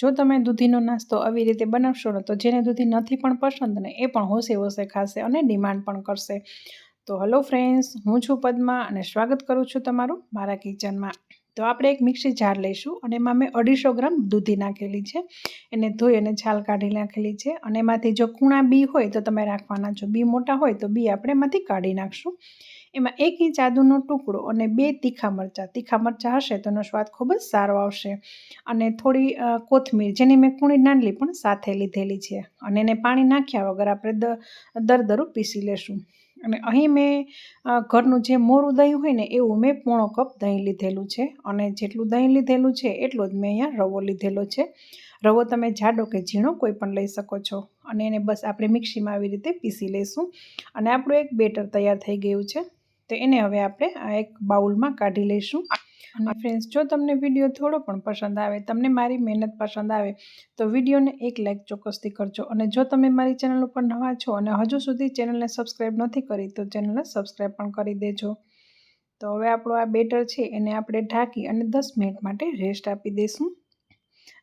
જો તમે દૂધીનો નાસ્તો આવી રીતે બનાવશો ને, તો જેને દૂધી નથી પણ પસંદ ને, એ પણ હોશે હોશે ખાશે અને ડિમાન્ડ પણ કરશે. તો હલો ફ્રેન્ડ્સ, હું છું પદ્મા અને સ્વાગત કરું છું તમારું મારા કિચનમાં. તો આપણે એક મિક્સી જાર લઈશું અને એમાં મેં અઢીસો ગ્રામ દૂધી નાખેલી છે. એને ધોઈ અને છાલ કાઢી નાખેલી છે અને એમાંથી જો કૂણા બી હોય તો તમે રાખવાના છો બી મોટા હોય તો બી આપણે એમાંથી કાઢી નાખશું. એમાં એક ઇંચ આદુનો ટુકડો અને બે તીખા મરચાં. તીખા મરચાં હશે તો એનો સ્વાદ ખૂબ જ સારો આવશે. અને થોડી કોથમીર, જેની મેં કૂણી નાંડલી પણ સાથે લીધેલી છે. અને એને પાણી નાખ્યા વગર આપણે દરદરું પીસી લેશું. અને અહીં મેં ઘરનું જે મોરું દહીં હોય ને એવું મેં પોણો કપ દહીં લીધેલું છે. અને જેટલું દહીં લીધેલું છે એટલો જ મેં અહીંયા રવો લીધેલો છે. રવો તમે જાડો કે ઝીણો કોઈ પણ લઈ શકો છો. અને એને બસ આપણે મિક્સીમાં આવી રીતે પીસી લઈશું અને આપણું એક બેટર તૈયાર થઈ ગયું છે. તો એને હવે આપણે આ એક બાઉલમાં કાઢી લઈશું. અને ફ્રેન્ડ્સ જો તમને વીડિયો થોડો પણ પસંદ આવે, તમને મારી મહેનત પસંદ આવે, તો વિડીયોને એક લાઇક ચોક્કસથી કરજો. અને જો તમે મારી ચેનલ ઉપર નવા છો અને હજુ સુધી ચેનલને સબસ્ક્રાઈબ નથી કરી, તો ચેનલને સબસ્ક્રાઈબ પણ કરી દેજો. તો હવે આપણો આ બેટર છે, એને આપણે ઢાંકી અને દસ મિનિટ માટે રેસ્ટ આપી દઈશું.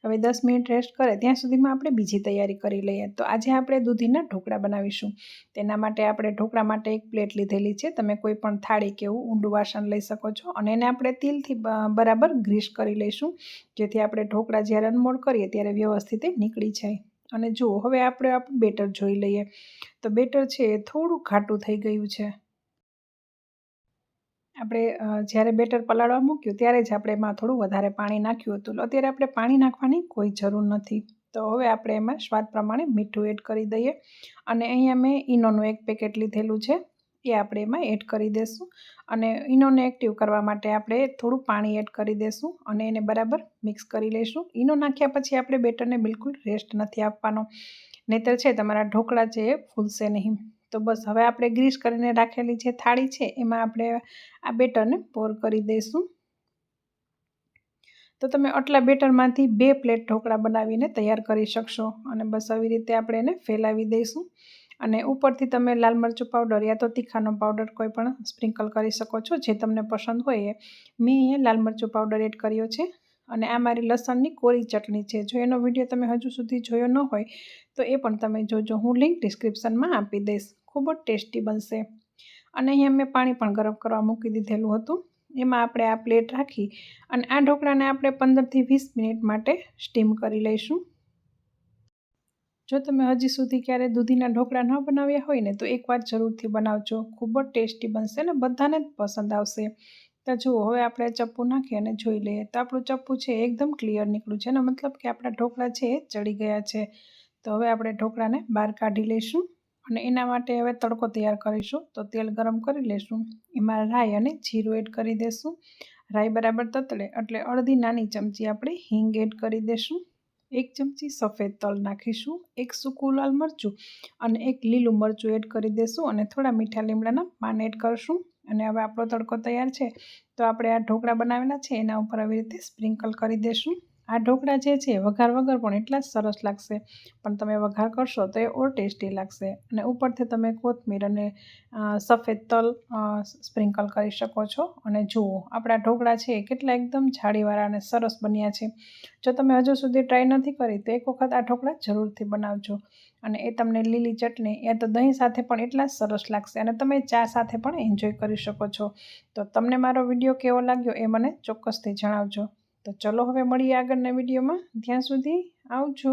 હવે દસ મિનિટ રેસ્ટ કરે, ત્યાં સુધીમાં આપણે બીજી તૈયારી કરી લઈએ. તો આજે આપણે દૂધીના ઢોકળા બનાવીશું. તેના માટે આપણે ઢોકળા માટે એક પ્લેટ લીધેલી છે. તમે કોઈ પણ થાળી કે એવું ઊંડું વાસણ લઈ શકો છો. અને એને આપણે તિલથી બરાબર ગ્રીસ કરી લઈશું. જેથી આપણે ઢોકળા જ્યારે અનમોડ કરીએ ત્યારે વ્યવસ્થિત નીકળી જાય. અને જુઓ, હવે આપણે આપણું બેટર જોઈ લઈએ. તો બેટર છે એ થોડું ઘાટું થઈ ગયું છે. આપણે જ્યારે બેટર પલાળવા મૂક્યું ત્યારે જ આપણે એમાં થોડું વધારે પાણી નાખ્યું હતું. અત્યારે આપણે પાણી નાખવાની કોઈ જરૂર નથી. તો હવે આપણે એમાં સ્વાદ પ્રમાણે મીઠું એડ કરી દઈએ. અને અહીંયા મેં ઈનોનું એક પેકેટ લીધેલું છે. એ આપણે એમાં એડ કરી દઈશું અને ઈનોને એક્ટિવ કરવા માટે આપણે થોડું પાણી એડ કરી દઈશું અને એને બરાબર મિક્સ કરી લઈશું ઈનો નાખ્યા પછી આપણે બેટરને બિલકુલ રેસ્ટ નથી આપવાનો. નહીતર છે, તમારા ઢોકળા છે એ ફૂલશે નહીં. તો બસ હવે આપણે ગ્રીસ કરીને રાખેલી જે થાળી છે, એમાં આપણે આ બેટરને પોર કરી દઈશું. તો તમે આટલા બેટરમાંથી બે પ્લેટ ઢોકળા બનાવીને તૈયાર કરી શકશો અને બસ આવી રીતે આપણે એને ફેલાવી દઈશું. અને ઉપરથી તમે લાલ મરચું પાવડર યા તો તીખાનો પાવડર કોઈ પણ સ્પ્રિંકલ કરી શકો છો, જે તમને પસંદ હોય એ. મેં અહીંયા લાલ મરચું પાવડર એડ કર્યો છે. અને આ મારી લસણની કોરી ચટણી છે. જો એનો વીડિયો તમે હજુ સુધી જોયો ન હોય, તો એ પણ તમે જોજો. હું લિંક ડિસ્ક્રિપ્શનમાં આપી દઈશ. ખૂબ જ ટેસ્ટી બનશે. અને અહીંયા મેં પાણી પણ ગરમ કરવા મૂકી દીધેલું હતું. એમાં આપણે આ પ્લેટ રાખી અને આ ઢોકળાને આપણે પંદરથી વીસ મિનિટ માટે સ્ટીમ કરી લઈશું. જો તમે હજી સુધી ક્યારે દૂધીના ઢોકળા ન બનાવ્યા હોય ને, તો એકવાર જરૂરથી બનાવજો. ખૂબ જ ટેસ્ટી બનશે ને બધાને જ પસંદ આવશે. તો જુઓ હવે આપણે ચપ્પુ નાખી અને જોઈ લઈએ તો આપણું ચપ્પુ છે એકદમ ક્લિયર નીકળ્યું છે. એનો મતલબ કે આપણા ઢોકળા છે એ ચડી ગયા છે. તો હવે આપણે ઢોકળાને બહાર કાઢી લઈશું અને એના માટે હવે તડકો તૈયાર કરીશું. તો તેલ ગરમ કરી લઈશું. એમાં રાઈ અને જીરું એડ કરી દઈશું રાઈ બરાબર તતડે એટલે અડધી નાની ચમચી આપણે હિંગ એડ કરી દઈશું એક ચમચી સફેદ તલ નાખીશું. એક સૂકું લાલ મરચું અને એક લીલું મરચું એડ કરી દઈશું અને થોડા મીઠા લીમડાના પાન એડ કરશું. અને હવે આપણો તડકો તૈયાર છે, તો આપણે આ ઢોકળા બનાવેલા છે, એના ઉપર આવી રીતે સ્પ્રિંકલ કરી દઈશું આ ઢોકળા જે છે, વઘાર વગર પણ એટલા જ સરસ લાગશે. પણ તમે વઘાર કરશો તો એ ઓર ટેસ્ટી લાગશે. અને ઉપરથી તમે કોથમીર અને સફેદ તલ સ્પ્રિંકલ કરી શકો છો. અને જુઓ, આપણા ઢોકળા છે કેટલા એકદમ જાળીવાળા અને સરસ બન્યા છે. જો તમે હજુ સુધી ટ્રાય નથી કરી, તો એક વખત આ ઢોકળા જરૂરથી બનાવજો. અને એ તમને લીલી ચટણી એ તો દહીં સાથે પણ એટલા જ સરસ લાગશે. અને તમે ચા સાથે પણ એન્જોય કરી શકો છો. તો તમને મારો વીડિયો કેવો લાગ્યો એ મને ચોક્કસથી જણાવજો. તો ચલો હવે મળીએ આગળના વિડીયોમાં. ત્યાં સુધી આવજો.